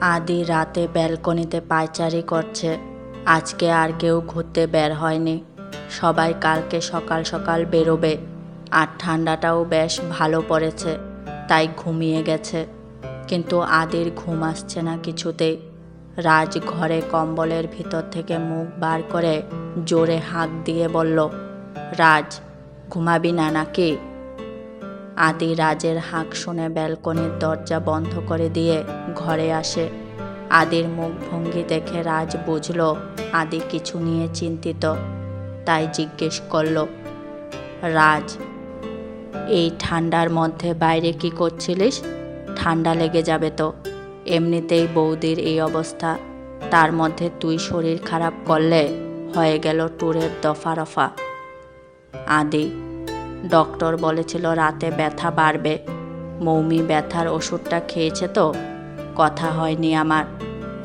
আদি রাতে ব্যালকনিতে পায়চারি করছে। আজকে আর কেউ ঘুরতে বের হয়নি। সবাই কালকে সকাল সকাল বেরোবে। আর ঠান্ডাটাও বেশ ভালো পড়েছে, তাই ঘুমিয়ে গেছে। কিন্তু আদির ঘুম আসছে না কিছুতেই। রাজ ঘরে কম্বলের ভিতর থেকে মুখ বার করে জোরে হাঁক দিয়ে বলল, রাজ, ঘুমাবি না নাকি? আদি রাজের হাঁক শুনে ব্যালকনির দরজা বন্ধ করে দিয়ে ঘরে আসে। আদির মুখভঙ্গি দেখে রাজ বুঝল, আদি কিছু নিয়ে চিন্তিত। তাই জিজ্ঞেস করল, রাজ, এই ঠান্ডার মধ্যে বাইরে কি করছিলিস? ঠান্ডা লেগে যাবে তো। এমনিতেই বৌদির এই অবস্থা। তার মধ্যে তুই শরীর খারাপ করলে হয়ে গেল ট্যুরের দফা রফা। আদি ডক্টর বলেছিল রাতে ব্যথা বাড়বে। মৌমি ব্যথার ওষুধটা খেয়েছে তো? কথা হয়নি আমার।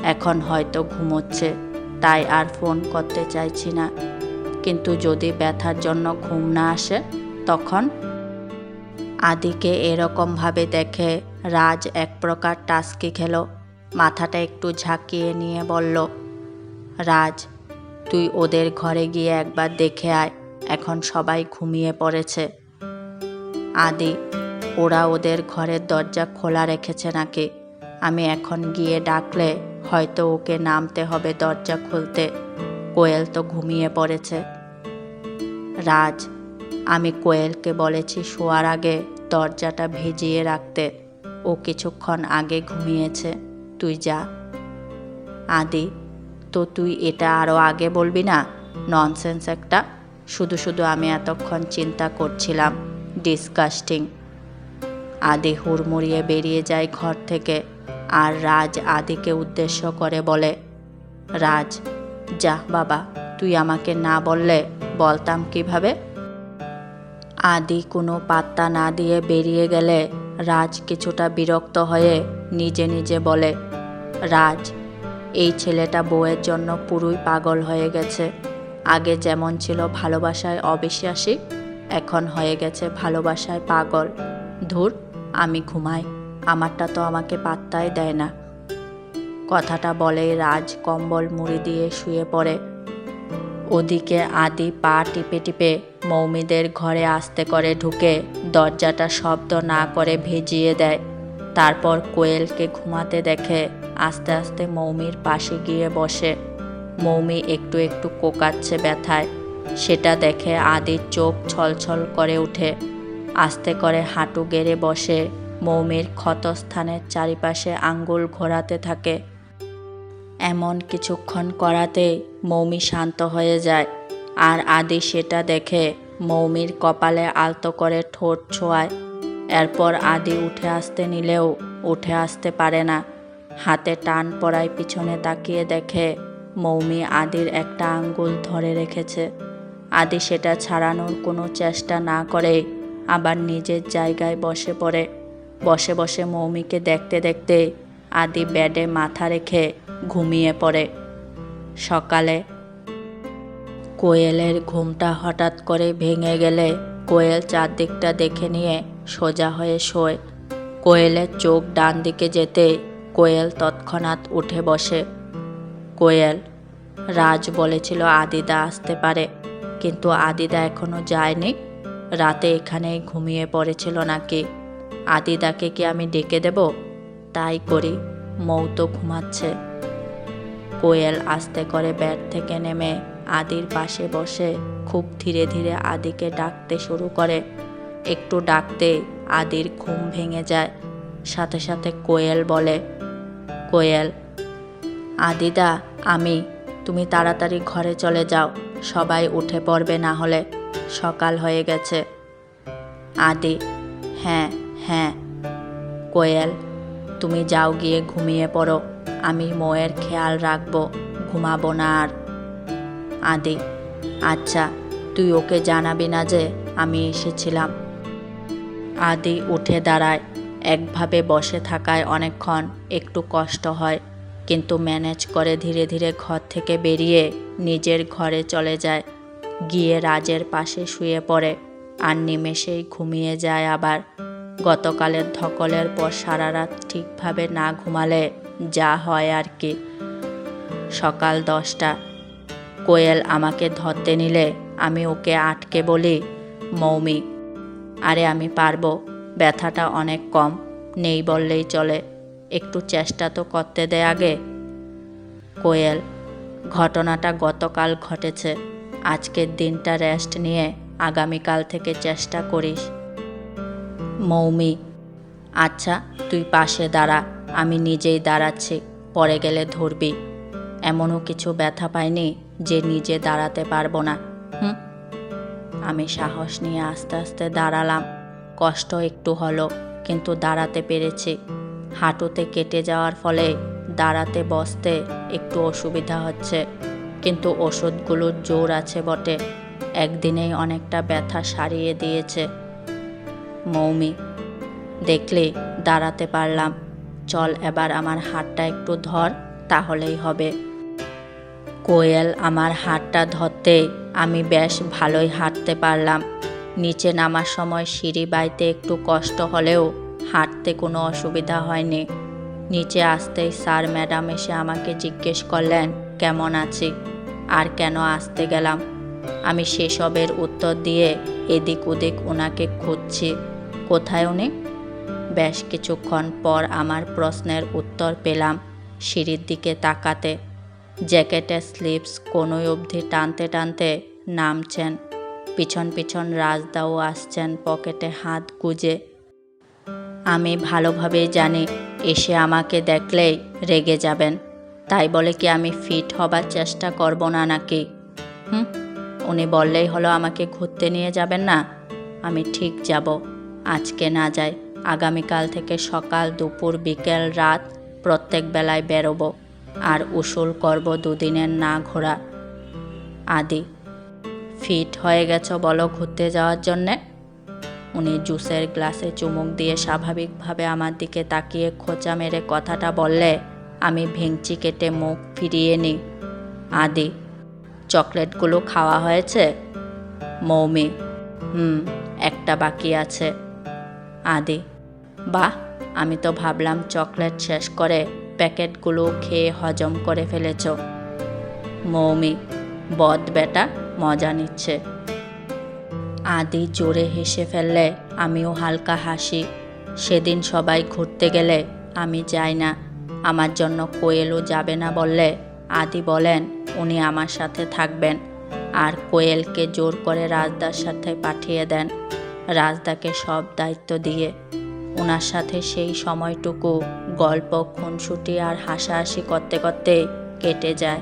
এখন হয়তো ঘুমোচ্ছে, তাই আর ফোন করতে চাইছি না। কিন্তু যদি ব্যথার জন্য ঘুম না আসে, তখন? আদিকে এরকমভাবে দেখে রাজ এক প্রকার টাস্কি খেলো, মাথাটা একটু ঝাঁকিয়ে নিয়ে বলল, রাজ, তুই ওদের ঘরে গিয়ে একবার দেখে আয়। এখন সবাই ঘুমিয়ে পড়েছে। আদি, ওরা ওদের ঘরের দরজা খোলা রেখেছে নাকি? আমি এখন গিয়ে ডাকলে হয়তো ওকে নামতে হবে দরজা খুলতে। কোয়েল তো ঘুমিয়ে পড়েছে। রাজ, আমি কোয়েলকে বলেছি শোয়ার আগে দরজাটা ভিজিয়ে রাখতে। ও কিছুক্ষণ আগে ঘুমিয়েছে। তুই যা। আদি, তো তুই এটা আরও আগে বলবি না? ননসেন্স একটা। শুধু শুধু আমি এতক্ষণ চিন্তা করছিলাম ডিসকাস্টিং আদি হুড়মুড়িয়ে বেরিয়ে যায় ঘর থেকে, আর রাজ আদিকে উদ্দেশ্য করে বলে, রাজ, যা বাবা, তুই আমাকে না বললে বলতাম কীভাবে? আদি কোনো পাত্তা না দিয়ে বেরিয়ে গেলে রাজ কিছুটা বিরক্ত হয়ে নিজে নিজে বলে, রাজ, এই ছেলেটা বউয়ের জন্য পুরোই পাগল হয়ে গেছে। আগে যেমন ছিল ভালোবাসায় অবিশ্বাসী, এখন হয়ে গেছে ভালোবাসায় পাগল। ধুর, আমি ঘুমাই, আমারটা তো আমাকে পাত্তাই দেয় না। কথাটা বলেই রাজ কম্বল মুড়ি দিয়ে শুয়ে পড়ে। ওদিকে আদি পা টিপে টিপে মৌমিদের ঘরে আসতে করে ঢুকে দরজাটা শব্দ না করে ভেজিয়ে দেয়। তারপর কোয়েলকে ঘুমাতে দেখে আস্তে আস্তে মৌমির পাশে গিয়ে বসে। মৌমি একটু একটু কোকাচ্ছে ব্যথায়। সেটা দেখে আদির চোখ ছলছল করে ওঠে আস্তে করে হাঁটু গেড়ে বসে। মৌমির ক্ষতস্থানের চারিপাশে আঙ্গুল ঘোরাতে থাকে। এমন কিছুক্ষণ করাতে মৌমি শান্ত হয়ে যায়। আর আদি সেটা দেখে মৌমির কপালে আলতো করে ঠোঁট ছোঁয়ায়। এরপর আদি উঠে আসতে নিলেও উঠে আসতে পারে না। হাতে টান পড়ায় পিছনে তাকিয়ে দেখে মৌমি আদির একটা আঙ্গুল ধরে রেখেছে। আদি সেটা ছাড়ানোর কোনো চেষ্টা না করে আবার নিজের জায়গায় বসে পড়ে। বসে বসে মৌমিকে দেখতে দেখতে আদি বেডে মাথা রেখে ঘুমিয়ে পড়ে। সকালে কোয়েলের ঘুমটা হঠাৎ করে ভেঙে গেলে কোয়েল চারদিকটা দেখে নিয়ে সোজা হয়ে শোয়। কোয়েলের চোখ ডান দিকে যেতে কোয়েল তৎক্ষণাৎ উঠে বসে। কোয়েল। রাজ বলেছিল আদিদা আসতে পারে, কিন্তু আদিদা এখনও যায়নি। রাতে এখানেই ঘুমিয়ে পড়েছিল নাকি? আদিদাকে কি আমি ডেকে দেব? তাই করি, মৌ তো ঘুমাচ্ছে। কোয়েল আস্তে করে ব্যাট থেকে নেমে আদির পাশে বসে খুব ধীরে ধীরে আদিকে ডাকতে শুরু করে। একটু ডাকতে আদির ঘুম ভেঙে যায়। সাথে সাথে কোয়েল বলে, কোয়েল আদিদা, আমি, তুমি তাড়াতাড়ি ঘরে চলে যাও, সবাই উঠে পড়বে না হলে, সকাল হয়ে গেছে। আদি হ্যাঁ হ্যাঁ। কোয়েল, তুমি যাও গিয়ে ঘুমিয়ে পড়ো, আমি মোয়ের খেয়াল রাখব, ঘুমাবো না আর। আদি আচ্ছা তুই ওকে জানাবি না যে আমি এসেছিলাম। আদি উঠে দাঁড়ায়, একভাবে বসে থাকায় অনেকক্ষণ একটু কষ্ট হয়। কিন্তু ম্যানেজ করে ধীরে ধীরে ঘর থেকে বেরিয়ে নিজের ঘরে চলে যায়। গিয়ে রাজের পাশে শুয়ে পড়ে। আর নিমেষেই ঘুমিয়ে যায় আবার। গতকালের ধকলের পর সারা রাত ঠিকভাবে না ঘুমালে যা হয় আর কি। সকাল দশটা। কোয়েল আমাকে ধরতে নিলে আমি ওকে আটকে বলি, মৌমি, আরে আমি পারব, ব্যথাটা অনেক কম, নেই বললেই চলে। একটু চেষ্টা তো করতে দে আগে। কোয়েল, ঘটনাটা গতকাল ঘটেছে। আজকের দিনটা রেস্ট নিয়ে আগামীকাল থেকে চেষ্টা করিস। মৌমি আচ্ছা তুই পাশে দাঁড়া, আমি নিজেই দাঁড়াচ্ছি পরে গেলে ধরবি। এমনও কিছু ব্যথা পাইনি যে নিজে দাঁড়াতে পারব না। হুম? আমি সাহস নিয়ে আস্তে আস্তে দাঁড়ালাম। কষ্ট একটু হলো, কিন্তু দাঁড়াতে পেরেছি। হাঁটুতে কেটে যাওয়ার ফলে দাঁড়াতে, বসতে একটু অসুবিধা হচ্ছে। কিন্তু ওষুধগুলোর জোর আছে বটে। একদিনেই অনেকটা ব্যথা সারিয়ে দিয়েছে। মৌমি, দেখলে দাঁড়াতে পারলাম। চল এবার আমার হাতটা একটু ধর, তাহলেই হবে। কোয়েল, আমার হাতটা ধরতে আমি বেশ ভালোই হাঁটতে পারলাম। নিচে নামার সময় সিঁড়ি বাইতে একটু কষ্ট হলেও হাঁটতে কোনো অসুবিধা হয়নি। নিচে আসতেই স্যার ম্যাডাম এসে আমাকে জিজ্ঞেস করলেন, কেমন আছি? আর কেন আসতে গেলাম? আমি সেসবের উত্তর দিয়ে এদিক ওদিক ওনাকে খুঁজছি। কোথায় উনি? বেশ কিছুক্ষণ পর আমার প্রশ্নের উত্তর পেলাম সিঁড়ির দিকে তাকাতে। জ্যাকেটের স্লিপস কোনোই অবধি টানতে টানতে নামছেন। পিছন পিছন রাজদাও আসছেন পকেটে হাত গুজে। আমি ভালোভাবে জানি, এসে আমাকে দেখলেই রেগে যাবেন। তাই বলে কি আমি ফিট হবার চেষ্টা করব না নাকি? হুম, উনি বললেই হলো আমাকে ঘুরতে নিয়ে যাবেন না? আমি ঠিক যাব। আজকে না যাই আগামীকাল থেকে সকাল, দুপুর, বিকেল, রাত প্রত্যেক বেলায় বেরোবো আর উসুল করব দুদিনের না ঘোরা। আদি ফিট হয়ে গেছ বলো ঘুরতে যাওয়ার জন্যে? উনি জুসের গ্লাসে চুমুক দিয়ে স্বাভাবিকভাবে আমার দিকে তাকিয়ে খোঁচা মেরে কথাটা বললে, আমি ভেঙচি কেটে মুখ ফিরিয়ে নিই আদি, চকলেটগুলো খাওয়া হয়েছে? মৌমি, হুম, একটা বাকি আছে। আদি, বাহ, আমি তো ভাবলাম চকলেট শেষ করে প্যাকেটগুলো খেয়ে হজম করে ফেলেছ। মৌমি, বদ বেটা, মজা নিচ্ছে। আদি জোরে হেসে ফেললে, আমিও হালকা হাসি। সেদিন সবাই ঘুরতে গেলে, আমি যাই না, আমার জন্য কোয়েলও যাবে না বললে, আদি বলেন, উনি আমার সাথে থাকবেন। আর কোয়েলকে জোর করে রাজদার সাথে পাঠিয়ে দেন, রাজদাকে সব দায়িত্ব দিয়ে। ওনার সাথে সেই সময়টুকু গল্প, খুনসুটি আর হাসাহাসি করতে করতে কেটে যায়।